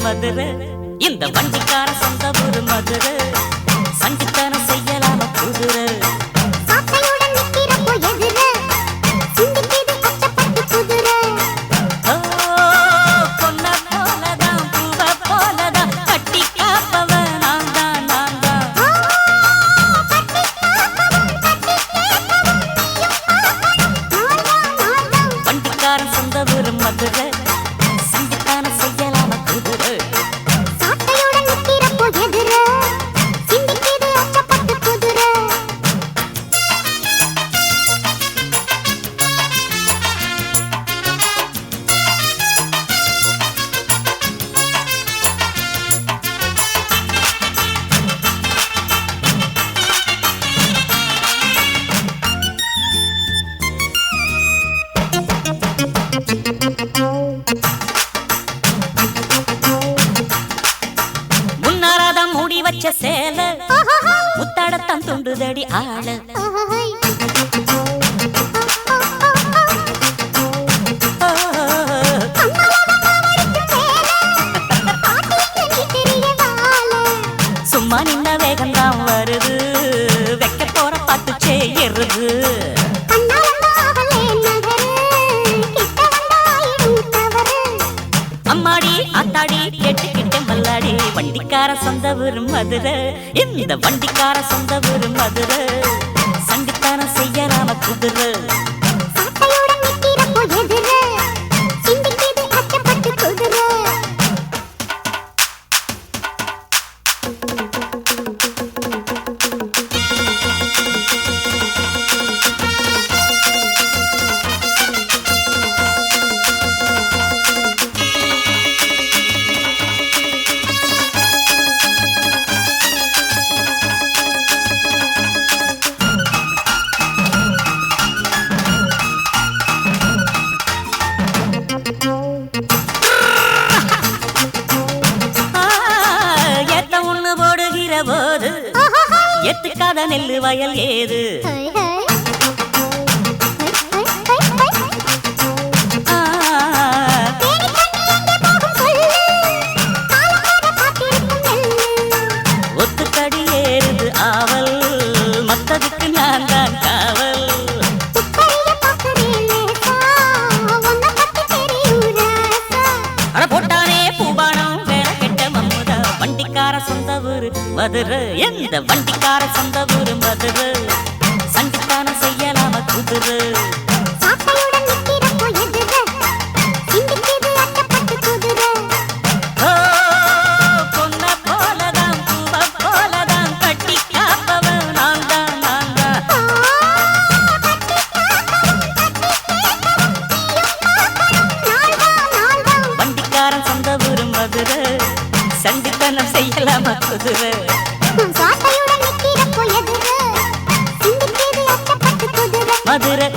மதுரை. இந்த வண்டிக்கார சொந்த ஊரு மதுரை. சண்டித்தனம் செய்யலாம குதிரை. சாட்டையுடன் முத்தாடத்தான் ஆள. சும்மா நின்ன வேகம்தான் வருது. வைக்க போற பாட்டு செய்யறது அம்மாடி அத்தாடி கேட்டுக்கிட்ட வண்டிக்கார சொந்த ஊரு மதுரை. இந்த வண்டிக்கார சொந்த ஊரு மதுரை சண்டித்தானம் செய்யலாம குதிரை. எத்துக்காத நெல்லு வயல் ஏது? ஊரு மதுரை. எந்த வண்டிக்கார சொந்த ஊரு மதுரை? சண்டித்தானம் செய்யலாம குதிரை? குதிரை. மதுரை